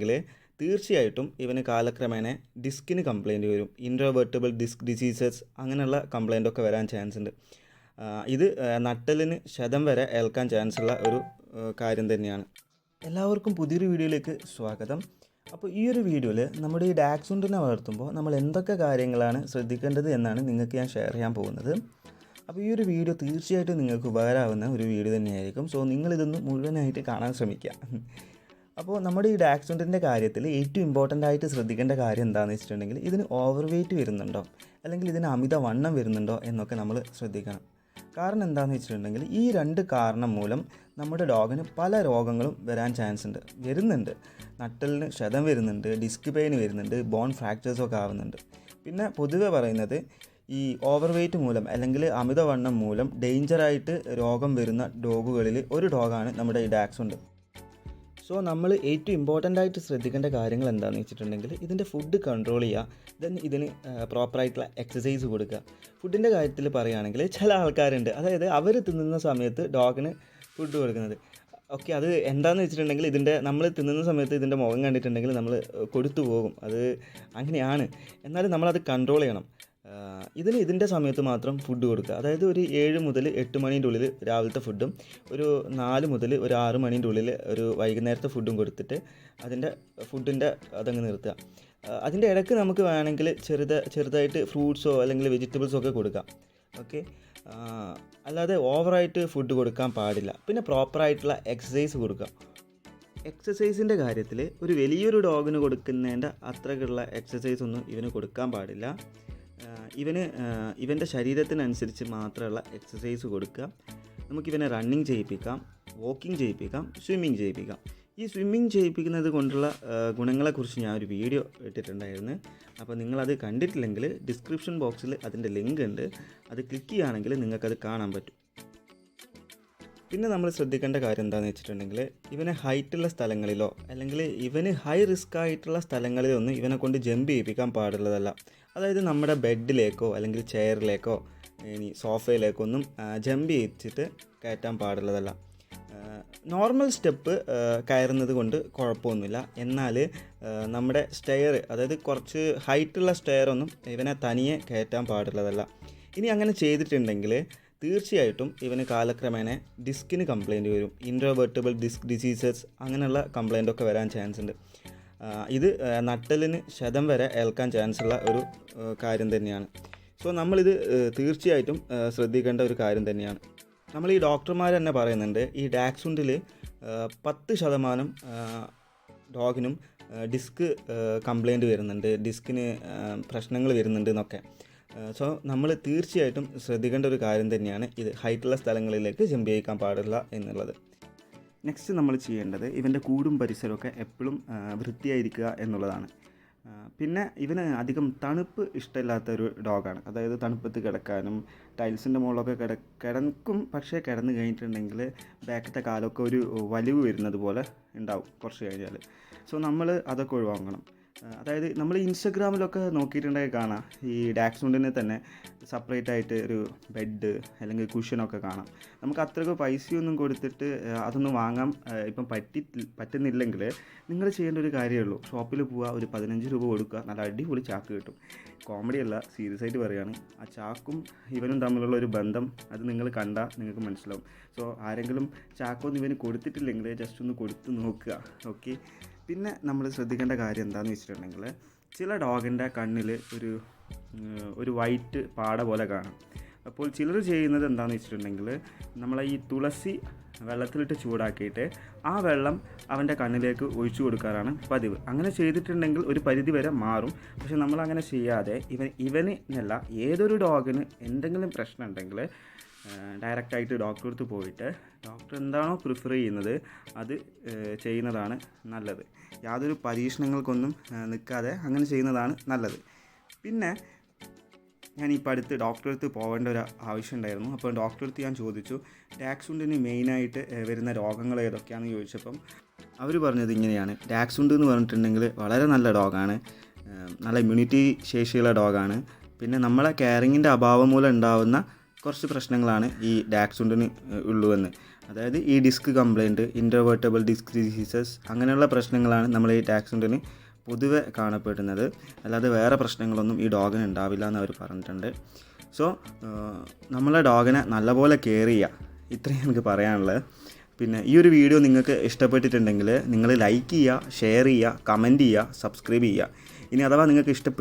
വെച്ചിട്ടുണ്ടെങ്കിൽ തീർച്ചയായിട്ടും ഇവന് കാലക്രമേണ ഡിസ്കിന് കംപ്ലയിന്റ് വരും. ഇൻട്രോവേർട്ടബിൾ ഡിസ്ക് ഡിസീസസ് അങ്ങനെയുള്ള കംപ്ലയിന്റൊക്കെ വരാൻ ചാൻസ് ഉണ്ട്. ഇത് നട്ടലിന് ശതം വരെ ഏൽക്കാൻ ചാൻസ് ഉള്ള ഒരു കാര്യം തന്നെയാണ്. എല്ലാവർക്കും പുതിയൊരു വീഡിയോയിലേക്ക് സ്വാഗതം. അപ്പോൾ ഈ ഒരു വീഡിയോയിൽ നമ്മുടെ ഈ ഡാക്സുണ്ടിനെ വളർത്തുമ്പോൾ നമ്മൾ എന്തൊക്കെ കാര്യങ്ങളാണ് ശ്രദ്ധിക്കേണ്ടത് എന്നാണ് നിങ്ങൾക്ക് ഞാൻ ഷെയർ ചെയ്യാൻ പോകുന്നത്. അപ്പോൾ ഈ ഒരു വീഡിയോ തീർച്ചയായിട്ടും നിങ്ങൾക്ക് ഉപകാരമാവുന്ന ഒരു വീഡിയോ തന്നെയായിരിക്കും. സോ നിങ്ങളിതൊന്ന് മുഴുവനായിട്ട് കാണാൻ ശ്രമിക്കുക. അപ്പോൾ നമ്മുടെ ഈ ഡാക്സുണ്ടിന്റെ കാര്യത്തിൽ ഏറ്റവും ഇമ്പോർട്ടന്റ് ആയിട്ട് ശ്രദ്ധിക്കേണ്ട കാര്യം എന്താണെന്ന് വെച്ചിട്ടുണ്ടെങ്കിൽ ഇതിന് ഓവർ വെയിറ്റ് വരുന്നുണ്ടോ? അല്ലെങ്കിൽ ഇതിന് അമിത വണ്ണം വരുന്നുണ്ടോ എന്നൊക്കെ നമ്മൾ ശ്രദ്ധിക്കണം. കാരണം എന്താണെന്ന് വെച്ചിട്ടുണ്ടെങ്കിൽ ഈ രണ്ട് കാരണം മൂലം നമ്മുടെ ഡോഗിന് പല രോഗങ്ങളും വരാൻ ചാൻസ് ഉണ്ട്. വരുന്നുണ്ട്. നട്ടലിന് ക്ഷതം വരുന്നുണ്ട് ഡിസ്ക് പെയിൻ വരുന്നുണ്ട് ബോൺ ഫ്രാക്ചേഴ്സൊക്കെ ആവുന്നുണ്ട്. പിന്നെ പൊതുവെ പറയുന്നത് ഈ ഓവർ വെയ്റ്റ് മൂലം അല്ലെങ്കിൽ അമിതവണ്ണം മൂലം ഡേഞ്ചറായിട്ട് രോഗം വരുന്ന ഡോഗുകളിൽ ഒരു ഡോഗാണ് നമ്മുടെ ഈ ഡാക്സുണ്ട് സോ നമ്മൾ ഏറ്റവും ഇമ്പോർട്ടന്റ് ആയിട്ട് ശ്രദ്ധിക്കേണ്ട കാര്യങ്ങൾ എന്താണെന്ന് വെച്ചിട്ടുണ്ടെങ്കിൽ ഇതിന്റെ ഫുഡ് കൺട്രോൾ ചെയ്യുക ദെൻ ഇതിന് പ്രോപ്പറായിട്ടുള്ള എക്സസൈസ് കൊടുക്കുക ഫുഡിന്റെ കാര്യത്തിൽ പറയുകയാണെങ്കിൽ ചില ആൾക്കാരുണ്ട്. അതായത് അവർ തിന്നുന്ന സമയത്ത് ഡോഗിന് ഫുഡ് കൊടുക്കുന്നത്. ഓക്കെ അത് എന്താണെന്ന് വെച്ചിട്ടുണ്ടെങ്കിൽ ഇതിന്റെ നമ്മൾ തിന്നുന്ന സമയത്ത് ഇതിന്റെ മുഖം കണ്ടിട്ടുണ്ടെങ്കിൽ നമ്മൾ കൊടുത്തു പോകും. അത് അങ്ങനെയാണ്. എന്നാലും നമ്മളത് കൺട്രോൾ ചെയ്യണം. ഇതിന് ഇതിന്റെ സമയത്ത് മാത്രം ഫുഡ് കൊടുക്കുക. അതായത് ഒരു ഏഴ് മുതൽ എട്ട് മണീന്റെ ഉള്ളിൽ രാവിലത്തെ ഫുഡും ഒരു നാല് മുതൽ ഒരു ആറ് മണീന്റെ ഉള്ളിൽ ഒരു വൈകുന്നേരത്തെ ഫുഡും കൊടുത്തിട്ട് അതിന്റെ ഫുഡിന്റെ അതങ്ങ് നിർത്തുക. അതിന്റെ ഇടയ്ക്ക് നമുക്ക് വേണമെങ്കിൽ ചെറുത ചെറുതായിട്ട് ഫ്രൂട്ട്സോ അല്ലെങ്കിൽ വെജിറ്റബിൾസോ ഒക്കെ കൊടുക്കാം. ഓക്കെ? അല്ലാതെ ഓവറായിട്ട് ഫുഡ് കൊടുക്കാൻ പാടില്ല. പിന്നെ പ്രോപ്പറായിട്ടുള്ള എക്സസൈസ് കൊടുക്കാം. എക്സസൈസിന്റെ കാര്യത്തിൽ ഒരു വലിയൊരു ഡോഗിന് കൊടുക്കുന്നതിന്റെ അത്രയ്ക്കുള്ള എക്സസൈസ് ഒന്നും ഇവന് കൊടുക്കാൻ പാടില്ല. ഇവന് ഇവന്റെ ശരീരത്തിനനുസരിച്ച് മാത്രമുള്ള എക്സസൈസ് കൊടുക്കുക. നമുക്കിവനെ റണ്ണിങ് ചെയ്യിപ്പിക്കാം വാക്കിംഗ് ചെയ്യിപ്പിക്കാം സ്വിമ്മിങ് ചെയ്യിപ്പിക്കാം. ഈ സ്വിമ്മിങ് ചെയ്യിപ്പിക്കുന്നത് കൊണ്ടുള്ള ഗുണങ്ങളെക്കുറിച്ച് ഞാൻ ഒരു വീഡിയോ ഇട്ടിട്ടുണ്ടായിരുന്നു. അപ്പോൾ നിങ്ങളത് കണ്ടിട്ടില്ലെങ്കിൽ ഡിസ്ക്രിപ്ഷൻ ബോക്സിൽ അതിന്റെ ലിങ്ക് ഉണ്ട്. അത് ക്ലിക്ക് ചെയ്യുകയാണെങ്കിൽ നിങ്ങൾക്കത് കാണാൻ പറ്റും. പിന്നെ നമ്മൾ ശ്രദ്ധിക്കേണ്ട കാര്യം എന്താണെന്ന് വെച്ചിട്ടുണ്ടെങ്കിൽ ഇവനെ ഹൈറ്റുള്ള സ്ഥലങ്ങളിലോ അല്ലെങ്കിൽ ഇവന് ഹൈ റിസ്ക് ആയിട്ടുള്ള സ്ഥലങ്ങളിലൊന്നും ഇവനെ കൊണ്ട് ജമ്പ് ചെയ്യിപ്പിക്കാൻ പാടുള്ളതല്ല. അതായത് നമ്മുടെ ബെഡിലേക്കോ അല്ലെങ്കിൽ ചെയറിലേക്കോ ഇനി സോഫയിലേക്കോ ഒന്നും ജമ്പ് ചെയ്തിട്ട് കയറ്റാൻ പാടുള്ളതല്ല. നോർമൽ സ്റ്റെപ്പ് കയറുന്നത് കൊണ്ട് കുഴപ്പമൊന്നുമില്ല. എന്നാൽ നമ്മുടെ സ്റ്റെയർ അതായത് കുറച്ച് ഹൈറ്റുള്ള സ്റ്റെയർ ഒന്നും ഇവനെ തനിയെ കയറ്റാൻ പാടുള്ളതല്ല. ഇനി അങ്ങനെ ചെയ്തിട്ടുണ്ടെങ്കിൽ തീർച്ചയായിട്ടും ഇവന് കാലക്രമേണ ഡിസ്കിന് കംപ്ലൈന്റ് വരും. ഇൻട്രോവേർട്ടബിൾ ഡിസ്ക് ഡിസീസസ് അങ്ങനെയുള്ള കംപ്ലൈന്റ് ഒക്കെ വരാൻ ചാൻസ് ഉണ്ട്. ഇത് നട്ടലിന് ശതം വരെ ഏൽക്കാൻ ചാൻസുള്ള ഒരു കാര്യം തന്നെയാണ്. സോ നമ്മളിത് തീർച്ചയായിട്ടും ശ്രദ്ധിക്കേണ്ട ഒരു കാര്യം തന്നെയാണ്. നമ്മൾ ഈ ഡോക്ടർമാർ തന്നെ പറയുന്നുണ്ട് ഈ ഡാക്സുണ്ടിൽ പത്ത് ശതമാനം ഡോഗിനും ഡിസ്ക് കംപ്ലൈന്റ് വരുന്നുണ്ട് ഡിസ്കിന് പ്രശ്നങ്ങൾ വരുന്നുണ്ട് എന്നൊക്കെ. സോ നമ്മൾ തീർച്ചയായിട്ടും ശ്രദ്ധിക്കേണ്ട ഒരു കാര്യം തന്നെയാണ് ഇത്. ഹൈറ്റുള്ള സ്ഥലങ്ങളിലേക്ക് ജമ്പ് ചെയ്യിക്കാൻ പാടില്ല എന്നുള്ളത്. നെക്സ്റ്റ് നമ്മൾ ചെയ്യേണ്ടത് ഇവന്റെ കൂടും പരിസരമൊക്കെ എപ്പോഴും വൃത്തിയായിരിക്കുക എന്നുള്ളതാണ്. പിന്നെ ഇവന് അധികം തണുപ്പ് ഇഷ്ടമില്ലാത്ത ഒരു ഡോഗാണ്. അതായത് തണുപ്പത്ത് കിടക്കാനും ടൈൽസിന്റെ മുകളിലൊക്കെ കിട കിടക്കും പക്ഷേ കിടന്ന് കഴിഞ്ഞിട്ടുണ്ടെങ്കിൽ ബാക്കത്തെ കാലമൊക്കെ ഒരു വലിവ് വരുന്നത് പോലെ ഉണ്ടാവും കുറച്ച് കഴിഞ്ഞാൽ. സോ നമ്മൾ അതൊക്കെ ഒഴിവാക്കണം. അതായത് നമ്മൾ ഇൻസ്റ്റഗ്രാമിലൊക്കെ നോക്കിയിട്ടുണ്ടെങ്കിൽ കാണാം. ഈ ഡാക്സുണ്ടിന് തന്നെ സെപ്പറേറ്റ് ആയിട്ട് ഒരു ബെഡ് അല്ലെങ്കിൽ കുഷനൊക്കെ കാണാം. നമുക്ക് അത്രയ്ക്ക് പൈസയൊന്നും കൊടുത്തിട്ട് അതൊന്നും വാങ്ങാൻ ഇപ്പം പറ്റി പറ്റുന്നില്ലെങ്കിൽ നിങ്ങൾ ചെയ്യേണ്ട ഒരു കാര്യമേ ഉള്ളൂ. ഷോപ്പിൽ പോവുക ഒരു പതിനഞ്ച് രൂപ കൊടുക്കുക നല്ല അടിപൊളി ചാക്ക് കിട്ടും. കോമഡി അല്ല സീരിയസ് ആയിട്ട് പറയുകയാണ് ആ ചാക്കും ഇവനും തമ്മിലുള്ള ഒരു ബന്ധം അത് നിങ്ങൾ കണ്ടാൽ നിങ്ങൾക്ക് മനസ്സിലാവും. സോ ആരെങ്കിലും ചാക്കൊന്നും ഇവന് കൊടുത്തിട്ടില്ലെങ്കിൽ ജസ്റ്റ് ഒന്ന് കൊടുത്ത് നോക്കുക. ഓക്കെ പിന്നെ നമ്മൾ ശ്രദ്ധിക്കേണ്ട കാര്യം എന്താണെന്ന് വെച്ചിട്ടുണ്ടെങ്കിൽ ചില ഡോഗിന്റെ കണ്ണിൽ ഒരു ഒരു വൈറ്റ് പാട പോലെ കാണാം. അപ്പോൾ ചിലർ ചെയ്യുന്നത് എന്താണെന്ന് വെച്ചിട്ടുണ്ടെങ്കിൽ നമ്മളെ ഈ തുളസി വെള്ളത്തിലിട്ട് ചൂടാക്കിയിട്ട് ആ വെള്ളം അവന്റെ കണ്ണിലേക്ക് ഒഴിച്ചു കൊടുക്കാറാണ് പതിവ്. അങ്ങനെ ചെയ്തിട്ടുണ്ടെങ്കിൽ ഒരു പരിധി വരെ മാറും. പക്ഷെ നമ്മളങ്ങനെ ചെയ്യാതെ ഇവൻ ഇവന് എന്നല്ല ഏതൊരു ഡോഗിന് എന്തെങ്കിലും പ്രശ്നം ഉണ്ടെങ്കിൽ ഡയറക്റ്റായിട്ട് ഡോക്ടറെ അടുത്ത് പോയിട്ട് ഡോക്ടർ എന്താണോ പ്രിഫർ ചെയ്യുന്നത് അത് ചെയ്യുന്നതാണ് നല്ലത്. യാതൊരു പരീക്ഷണങ്ങൾക്കൊന്നും നിൽക്കാതെ അങ്ങനെ ചെയ്യുന്നതാണ് നല്ലത്. പിന്നെ ഞാൻ ഇപ്പോൾ അടുത്ത് ഡോക്ടറെ അടുത്ത് പോകേണ്ട ഒരു ആവശ്യം ഉണ്ടായിരുന്നു. അപ്പോൾ ഡോക്ടറെ അടുത്ത് ഞാൻ ചോദിച്ചു ടാക്സുണ്ടിന് മെയിനായിട്ട് വരുന്ന രോഗങ്ങൾ ഏതൊക്കെയാണെന്ന് ചോദിച്ചപ്പം അവർ പറഞ്ഞത് ഇങ്ങനെയാണ്. ടാക്സുണ്ട് എന്ന് പറഞ്ഞിട്ടുണ്ടെങ്കിൽ വളരെ നല്ല ഡോഗാണ് നല്ല ഇമ്മ്യൂണിറ്റി ശേഷിയുള്ള ഡോഗാണ്. പിന്നെ നമ്മളെ കെയറിങ്ങിന്റെ അഭാവം മൂലം ഉണ്ടാവുന്ന കുറച്ച് പ്രശ്നങ്ങളാണ് ഈ ഡാക്സുണ്ടിന് ഉള്ളുവെന്ന്. അതായത് ഈ disc complaint intervertebral disc diseases അങ്ങനെയുള്ള പ്രശ്നങ്ങളാണ് നമ്മൾ ഈ ഡാക്സുണ്ടിന് പൊതുവെ കാണപ്പെടുന്നത്. അല്ലാതെ വേറെ പ്രശ്നങ്ങളൊന്നും ഈ ഡോഗിന് ഉണ്ടാവില്ല എന്ന് അവർ പറഞ്ഞിട്ടുണ്ട്. സോ നമ്മളെ ഡോഗിനെ നല്ലപോലെ കെയർ ചെയ്യുക ഇത്രയും എനിക്ക് പറയാനുള്ളത്. പിന്നെ ഈ ഒരു വീഡിയോ നിങ്ങൾക്ക് ഇഷ്ടപ്പെട്ടിട്ടുണ്ടെങ്കിൽ നിങ്ങൾ ലൈക്ക് ചെയ്യുക ഷെയർ ചെയ്യുക കമന്റ് ചെയ്യുക സബ്സ്ക്രൈബ് ചെയ്യുക ഇനി അഥവാ നിങ്ങൾക്ക് ഇഷ്ടപ്പെട്ടു